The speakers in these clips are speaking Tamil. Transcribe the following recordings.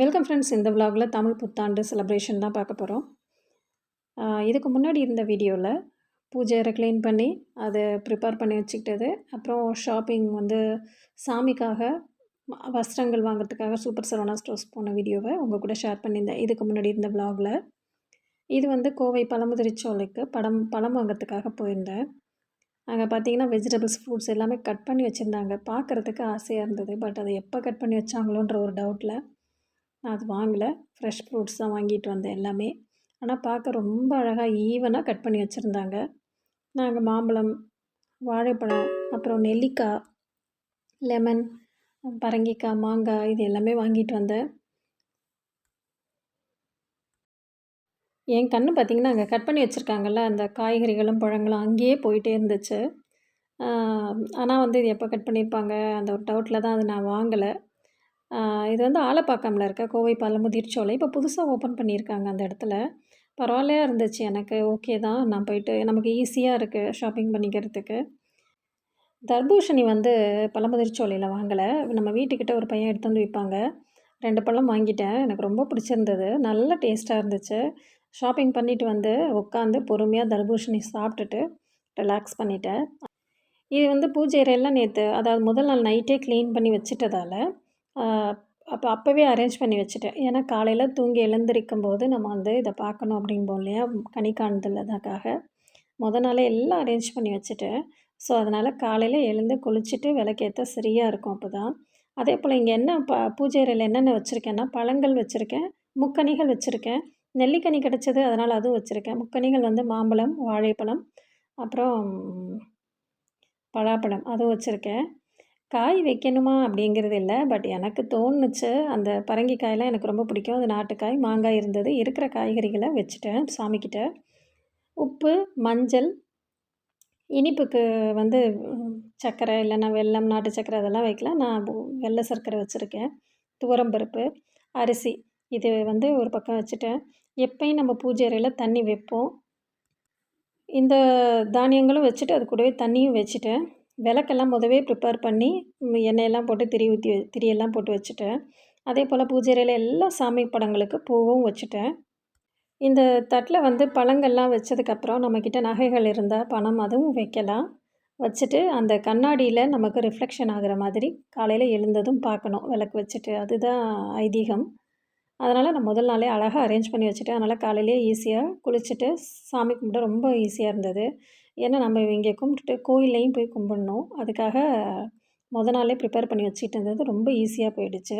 வெல்கம் ஃப்ரெண்ட்ஸ் இந்த விலாகில் தமிழ் புத்தாண்டு செலப்ரேஷன் தான் பார்க்க போகிறோம் இதுக்கு முன்னாடி இருந்த வீடியோவில் பூஜை க்ளீன் பண்ணி அதை ப்ரிப்பேர் பண்ணி வச்சுக்கிட்டது. அப்புறம் ஷாப்பிங் வந்து சாமிக்காக வஸ்திரங்கள் வாங்குறதுக்காக சூப்பர் சரவணா ஸ்டோர்ஸ் போன வீடியோவை உங்கள் கூட ஷேர் பண்ணியிருந்தேன். இதுக்கு முன்னாடி இருந்த விலாகில் இது வந்து கோவை பழமுதிரிச்சோலைக்கு படம் பழம் வாங்குறதுக்காக போயிருந்தேன். அங்கே பார்த்தீங்கன்னா வெஜிடபிள்ஸ் ஃப்ரூட்ஸ் எல்லாமே கட் பண்ணி வச்சுருந்தாங்க. பார்க்குறதுக்கு ஆசையாக இருந்தது. பட் அதை எப்போ கட் பண்ணி வச்சாங்களோன்ற ஒரு டவுட்டில் நான் அது வாங்கலை. ஃப்ரெஷ் ஃப்ரூட்ஸ் தான் வாங்கிட்டு வந்தேன் எல்லாமே. ஆனால் பார்க்க ரொம்ப அழகாக ஈவனாக கட் பண்ணி வச்சுருந்தாங்க. நாங்கள் மாம்பழம் வாழைப்பழம் அப்புறம் நெல்லிக்காய் லெமன் பரங்கிக்காய் மாங்காய் இது எல்லாமே வாங்கிட்டு வந்தேன். என் கண்ணு பார்த்திங்கன்னா அங்கே கட் பண்ணி வச்சுருக்காங்கல்ல அந்த காய்கறிகளும் பழங்களும் அங்கேயே போயிட்டே இருந்துச்சு. ஆனால் வந்து இது எப்போ கட் பண்ணியிருப்பாங்க அந்த ஒரு டவுட்டில் தான் அது நான் வாங்கலை. இது வந்து ஆலப்பாக்கம்ல இருக்க கோவை பழமுதிர்ச்சோலை இப்போ புதுசாக ஓப்பன் பண்ணியிருக்காங்க அந்த இடத்துல. பரவாயில்லையா இருந்துச்சு. எனக்கு ஓகே தான். நான் போயிட்டு நமக்கு ஈஸியாக இருக்குது ஷாப்பிங் பண்ணிக்கிறதுக்கு. தர்பூஷணி வந்து பழமுதிர்ச்சோலையில் வாங்கலை. நம்ம வீட்டுக்கிட்ட ஒரு பையன் எடுத்து வந்து விற்பாங்க ரெண்டு பழம் வாங்கிட்டேன். எனக்கு ரொம்ப பிடிச்சிருந்தது. நல்ல டேஸ்ட்டாக இருந்துச்சு. ஷாப்பிங் பண்ணிவிட்டு வந்து உட்காந்து பொறுமையாக தர்பூஷணி சாப்பிட்டுட்டு ரிலாக்ஸ் பண்ணிட்டேன். இது வந்து பூஜை அறையெல்லாம் நேற்று அதாவது முதல் நாள் நைட்டே க்ளீன் பண்ணி வச்சுட்டதால அப்போ அப்போவே அரேஞ்ச் பண்ணி வச்சுட்டேன். ஏன்னா காலையில் தூங்கி எழுந்திருக்கும் போது நம்ம வந்து இதை பார்க்கணும் அப்படிம்போம் இல்லையா? கனி முதல் முத நாளே எல்லாம் அரேஞ்ச் பண்ணி வச்சுட்டேன். ஸோ அதனால் காலையில் எழுந்து குளிச்சுட்டு விளக்கேற்ற சரியாக இருக்கும் அப்போ தான் அதே போல் இங்கே என்ன ப பூஜை அறையில் என்னென்ன வச்சுருக்கேன்னா பழங்கள் வச்சுருக்கேன் முக்கனிகள் வச்சுருக்கேன். நெல்லிக்கனி கிடச்சது அதனால் அதுவும் வச்சுருக்கேன். முக்கனிகள் வந்து மாம்பழம் வாழைப்பழம் அப்புறம் பலாப்பழம் அதுவும் வச்சுருக்கேன். காய் வைக்கணுமா அப்படிங்கிறது இல்லை. பட் எனக்கு தோணுச்சு அந்த பரங்கிக்காயெலாம் எனக்கு ரொம்ப பிடிக்கும். அது நாட்டுக்காய் மாங்காய் இருந்தது. இருக்கிற காய்கறிகளை வச்சுட்டேன் சாமிக்கிட்ட. உப்பு மஞ்சள் இனிப்புக்கு வந்து சர்க்கரை இல்லைன்னா வெல்லம் நாட்டு சர்க்கரை அதெல்லாம் வைக்கலாம். நான் வெள்ளை சர்க்கரை வச்சுருக்கேன். துவரம்பருப்பு அரிசி இது வந்து ஒரு பக்கம் வச்சுட்டேன். எப்பயும் நம்ம பூஜை அறையில் தண்ணி வைப்போம். இந்த தானியங்களும் வச்சுட்டு அது கூடவே தண்ணியும் வச்சுட்டேன். விளக்கெல்லாம் முதவே ப்ரிப்பேர் பண்ணி எண்ணெயெல்லாம் போட்டு திரி ஊற்றி திரியெல்லாம் போட்டு வச்சுட்டேன். அதே போல் பூஜைறையில் எல்லா சாமி படங்களுக்கு பூவும் வச்சுட்டேன். இந்த தட்டில் வந்து பழங்கள்லாம் வச்சதுக்கப்புறம் நம்மக்கிட்ட நகைகள் இருந்தால் பணம் அதுவும் வைக்கலாம். வச்சுட்டு அந்த கண்ணாடியில் நமக்கு ரிஃப்ளெக்ஷன் ஆகிற மாதிரி காலையில் எழுந்ததும் பார்க்கணும் விளக்கு வச்சுட்டு. அதுதான் ஐதீகம். அதனால் நான் முதல் நாளே அழகாக அரேஞ்ச் பண்ணி வச்சுட்டேன். அதனால் காலையிலேயே ஈஸியாக குளிச்சுட்டு சாமி கும்பிட ரொம்ப ஈஸியாக இருந்தது. ஏன்னா நம்ம இங்கே கும்பிட்டுட்டு கோயில்லையும் போய் கும்பிட்ணும். அதுக்காக முத நாளே ப்ரிப்பேர் பண்ணி வச்சுட்டு இருந்தது. ரொம்ப ஈஸியாக போயிடுச்சு.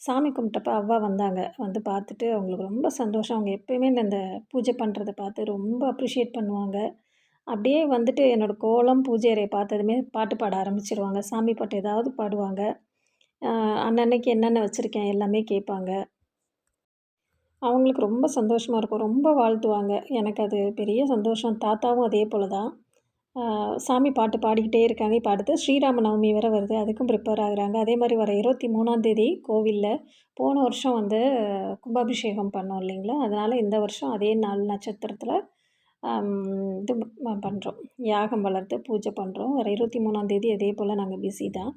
சாமி கும்பிட்டப்ப அவ்வா வந்தாங்க. வந்து பார்த்துட்டு அவங்களுக்கு ரொம்ப சந்தோஷம். அவங்க எப்போயுமே இந்த பூஜை பண்ணுறத பார்த்து ரொம்ப அப்ரிஷியேட் பண்ணுவாங்க. அப்படியே வந்துட்டு என்னோடய கோலம் பூஜை அறையை பார்த்ததுமே பாட்டு பாட ஆரம்பிச்சிருவாங்க. சாமி பாட்டு ஏதாவது பாடுவாங்க. அன்னன்னைக்கு என்னென்ன வச்சுருக்கேன் எல்லாமே கேட்பாங்க. அவங்களுக்கு ரொம்ப சந்தோஷமாக இருக்கும். ரொம்ப வாழ்த்துவாங்க. எனக்கு அது பெரிய சந்தோஷம். தாத்தாவும் அதே போல் தான். சாமி பாட்டு பாடிக்கிட்டே இருக்காங்க. இப்போ அடுத்து ஸ்ரீராம நவமி வேறு வருது. அதுக்கும் ப்ரிப்பேர் ஆகுறாங்க. அதே மாதிரி வர இருபத்தி மூணாந்தேதி கோவிலில் போன வருஷம் வந்து கும்பாபிஷேகம் பண்ணோம் இல்லைங்களா? அதனால் இந்த வருஷம் அதே நாள் நட்சத்திரத்தில் இது பண்ணுறோம் யாகம் வளர்த்து பூஜை பண்ணுறோம் வர இருபத்தி மூணாந்தேதி அதே போல் நாங்கள் பிஸி தான்.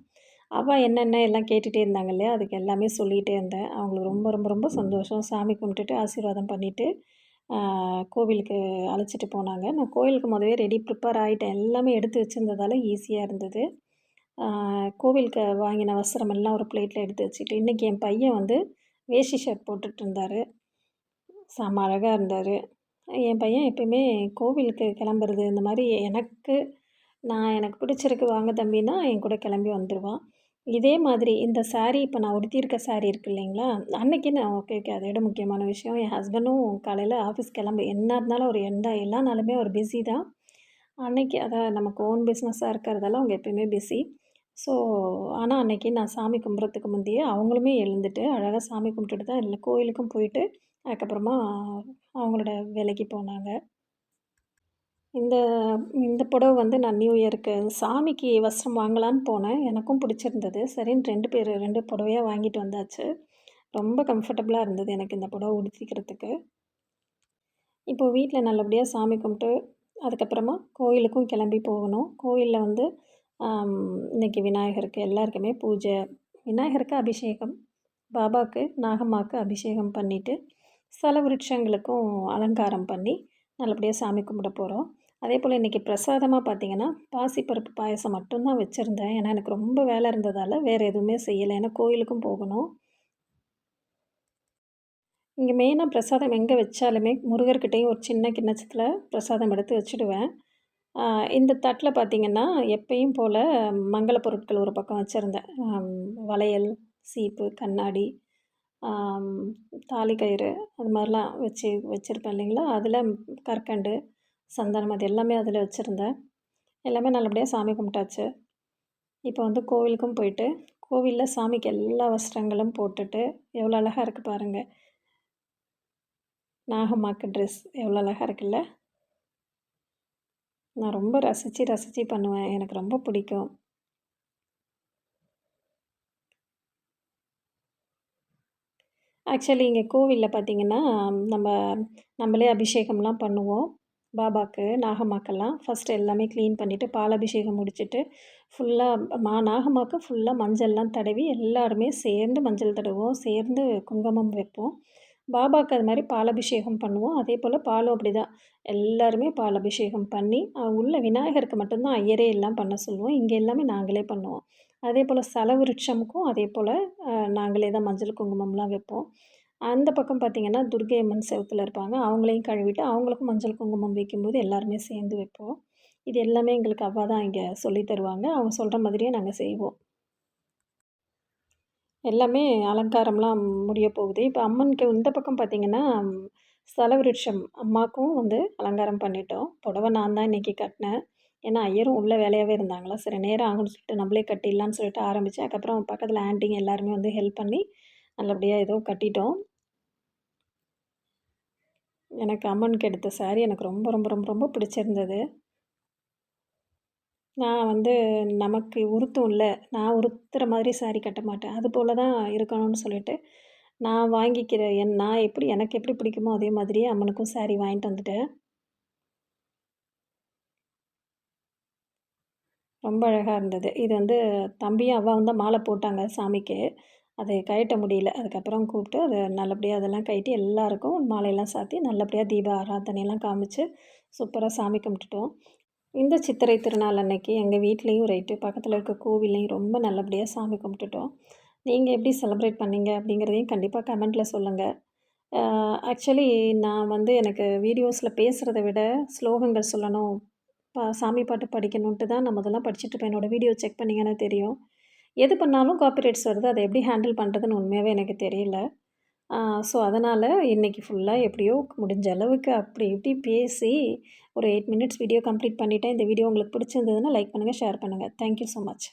அப்போ என்னென்ன எல்லாம் கேட்டுகிட்டே இருந்தாங்க இல்லையா அதுக்கு எல்லாமே சொல்லிகிட்டே இருந்தேன். அவங்களுக்கு ரொம்ப ரொம்ப ரொம்ப சந்தோஷம். சாமி கும்பிட்டுட்டு ஆசீர்வாதம் பண்ணிவிட்டு கோவிலுக்கு அழைச்சிட்டு போனாங்க. நான் கோவிலுக்கு முதவே ரெடி ப்ரிப்பேர் ஆகிட்டேன் எல்லாமே எடுத்து வச்சுருந்ததால் ஈஸியாக இருந்தது. கோவிலுக்கு வாங்கின வஸ்திரம் எல்லாம் ஒரு பிளேட்டில் எடுத்து வச்சுட்டு இன்றைக்கி என் பையன் வந்து வேஷ்டி ஷர்ட் போட்டுட்டு இருந்தார். செம்ம அழகாக இருந்தார். என் பையன் எப்பயுமே கோவிலுக்கு கிளம்புறது இந்த மாதிரி எனக்கு நான் எனக்கு பிடிச்சிருக்கு வாங்க தம்பின்னா என் கூட கிளம்பி வந்துடுவான் இதே மாதிரி இந்த சாரீ இப்போ நான் உடுத்தியிருக்க சாரீ இருக்குது இல்லைங்களா? அன்றைக்கி நான் ஓகே ஓகே அதை விட முக்கியமான விஷயம். என் ஹஸ்பண்டும் காலையில் ஆஃபீஸ் கிளம்பு. என்ன இருந்தாலும் ஒரு எண்டா எல்லா நாளுமே ஒரு பிஸி தான். அன்றைக்கி அதான் நமக்கு ஓன் பிஸ்னஸாக இருக்கிறதெல்லாம் அவங்க எப்பயுமே பிஸி ஸோ ஆனால் அன்றைக்கி நான் சாமி கும்பிட்றதுக்கு முந்தையே அவங்களுமே எழுந்துட்டு அழகாக சாமி கும்பிட்டுட்டு தான் இல்லை கோயிலுக்கும் போயிட்டு அதுக்கப்புறமா அவங்களோட வேலைக்கு போனாங்க. இந்த இந்த புடவை வந்து நான் நியூ இயருக்கு சாமிக்கு வஸ்திரம் வாங்கலான்னு போனேன். எனக்கும் பிடிச்சிருந்தது. சரின்னு ரெண்டு பேர் ரெண்டு புடவையாக வாங்கிட்டு வந்தாச்சு. ரொம்ப கம்ஃபர்டபுளாக இருந்தது எனக்கு இந்த புடவை உடுத்திக்கிறதுக்கு. இப்போது வீட்டில் நல்லபடியாக சாமி கும்பிட்டு அதுக்கப்புறமா கோயிலுக்கும் கிளம்பி போகணும். கோயிலில் வந்து இன்றைக்கி விநாயகருக்கு எல்லாருக்குமே பூஜை. விநாயகருக்கு அபிஷேகம் பாபாவுக்கு நாகம்மாவுக்கு அபிஷேகம் பண்ணிவிட்டு ஸ்தல விருட்சங்களுக்கும் அலங்காரம் பண்ணி நல்லபடியாக சாமி கும்பிட போகிறோம் அதே போல் இன்றைக்கி பிரசாதமாக பார்த்திங்கன்னா பாசிப்பருப்பு பாயசம் மட்டும்தான் வச்சுருந்தேன். ஏன்னா எனக்கு ரொம்ப வேலை இருந்ததால் வேறு எதுவுமே செய்யலை. ஏன்னா கோயிலுக்கும் போகணும். இங்கே மெயினாக பிரசாதம் எங்கே வச்சாலுமே முருகர்கிட்டையும் ஒரு சின்ன கிண்ணச்சத்தில் பிரசாதம் எடுத்து வச்சுடுவேன். இந்த தட்டில் பார்த்திங்கன்னா எப்பயும் போல் மங்கள பொருட்கள் ஒரு பக்கம் வச்சுருந்தேன். வளையல் சீப்பு கண்ணாடி தாலி கயிறு அது மாதிரிலாம் வச்சு வச்சுருப்பேன் இல்லைங்களா? அதில் கற்கண்டு சந்தனம் அது எல்லாமே அதில் வச்சுருந்தேன். எல்லாமே நல்லபடியாக சாமி கும்பிட்டாச்சு. இப்போ வந்து கோவிலுக்கும் போயிட்டு கோவிலில் சாமிக்கு எல்லா வஸ்திரங்களும் போட்டுட்டு எவ்வளோ அழகாக இருக்குது பாருங்கள் நாகம்மாக்கு ட்ரெஸ் எவ்வளோ அழகாக இருக்குல்ல? நான் ரொம்ப ரசித்து ரசித்து பண்ணுவேன். எனக்கு ரொம்ப பிடிக்கும். ஆக்சுவலி இங்கே கோவிலில் பார்த்திங்கன்னா நம்ம நம்மளே அபிஷேகம்லாம் பண்ணுவோம். பாபாவுக்கு நாகம்மாக்கெல்லாம் ஃபஸ்ட்டு எல்லாமே க்ளீன் பண்ணிவிட்டு பால் அபிஷேகம் முடிச்சுட்டு ஃபுல்லாக மா நாகம்மாவுக்கு ஃபுல்லாக மஞ்சள்லாம் தடவி எல்லாருமே சேர்ந்து மஞ்சள் தடவுவோம். சேர்ந்து குங்குமம் வைப்போம். பாபாவுக்கு அது மாதிரி பால் அபிஷேகம் பண்ணுவோம். அதே போல் பாலும் அப்படி தான் எல்லாருமே பால் அபிஷேகம் பண்ணி உள்ள விநாயகருக்கு மட்டும்தான் ஐயரே எல்லாம் பண்ண சொல்லுவோம். இங்கே எல்லாமே நாங்களே பண்ணுவோம். அதே போல் சலவிருட்சமுக்கும் அதே போல் நாங்களே தான் மஞ்சள் குங்குமம்லாம் வைப்போம். அந்த பக்கம் பார்த்திங்கன்னா துர்கை அம்மன் செவத்தில் இருப்பாங்க. அவங்களையும் கழுவிட்டு அவங்களுக்கும் மஞ்சள் குங்குமம் வைக்கும்போது எல்லாருமே சேர்ந்து வைப்போம். இது எல்லாமே எங்களுக்கு அவ்வா தான் இங்கே சொல்லி தருவாங்க. அவங்க சொல்கிற மாதிரியே நாங்கள் செய்வோம். எல்லாமே அலங்காரம்லாம் முடிய போகுது. இப்போ அம்மனுக்கு இந்த பக்கம் பார்த்திங்கன்னா ஸ்தலவிருட்சம் அம்மாவுக்கும் வந்து அலங்காரம் பண்ணிட்டோம். புடவை நான் தான் இன்றைக்கி கட்டினேன். ஏன்னா ஐயரும் உள்ள வேலையாகவே இருந்தாங்களா? சரி நேரம் ஆகும்னு சொல்லிட்டு நம்மளே கட்டிடலான்னு சொல்லிட்டு ஆரம்பித்தேன் அதுக்கப்புறம் பக்கத்தில் ஆண்டிங்க எல்லாருமே வந்து ஹெல்ப் பண்ணி நல்லபடியாக ஏதோ கட்டிட்டோம். எனக்கு அம்மனுக்கு எடுத்த சாரீ எனக்கு ரொம்ப ரொம்ப ரொம்ப ரொம்ப பிடிச்சிருந்தது. நான் வந்து நமக்கு உறுத்தும் இல்லை நான் உறுத்துற மாதிரி சாரீ கட்ட மாட்டேன். அது போல் தான் இருக்கணும்னு சொல்லிட்டு நான் வாங்கிக்கிற என் நான் எப்படி எனக்கு எப்படி பிடிக்குமோ அதே மாதிரியே அம்மனுக்கும் சாரீ வாங்கிட்டு வந்துட்டேன். ரொம்ப அழகாக இருந்தது. இது வந்து தம்பியும் அவ்வா வந்து மாலை போட்டாங்க சாமிக்கு. அதை கழட்ட முடியல. அதுக்கப்புறம் கூப்பிட்டு அதை நல்லபடியாக அதெல்லாம் கழட்டி எல்லாருக்கும் மாலையெல்லாம் சாத்தி நல்லபடியாக தீப ஆராதனையெல்லாம் காமிச்சு சூப்பராக சாமி கும்பிட்டுட்டோம். இந்த சித்திரை திருநாள் அன்னைக்கு எங்கள் வீட்லேயும் ரைட்டு பக்கத்தில் இருக்க கோவில்லையும் ரொம்ப நல்லபடியாக சாமி கும்பிட்டுட்டோம். நீங்கள் எப்படி செலிப்ரேட் பண்ணீங்க அப்படிங்கிறதையும் கண்டிப்பாக கமெண்ட்டில் சொல்லுங்கள் ஆக்சுவலி நான் வந்து எனக்கு வீடியோஸில் பேசுகிறத விட ஸ்லோகங்கள் சொல்லணும் பா சாமி பாட்டு படிக்கணுன்ட்டு தான் நம்ம அதெல்லாம் படிச்சுட்டு இருப்பேன். என்னோடய வீடியோ செக் பண்ணிங்கன்னா தெரியும். எது பண்ணாலும் காப்பிரைட்ஸ் வருது. அதை எப்படி ஹேண்டில் பண்ணுறதுன்னு உண்மையாகவே எனக்கு தெரியல. ஸோ அதனால் இன்றைக்கி ஃபுல்லாக எப்படியோ முடிஞ்ச அளவுக்கு அப்படி இப்படி பேசி ஒரு எயிட் மினிட்ஸ் வீடியோ கம்ப்ளீட் பண்ணிவிட்டேன் இந்த வீடியோ உங்களுக்கு பிடிச்சிருந்ததுன்னா லைக் பண்ணுங்கள் ஷேர் பண்ணுங்கள் தேங்க்யூ ஸோ மச்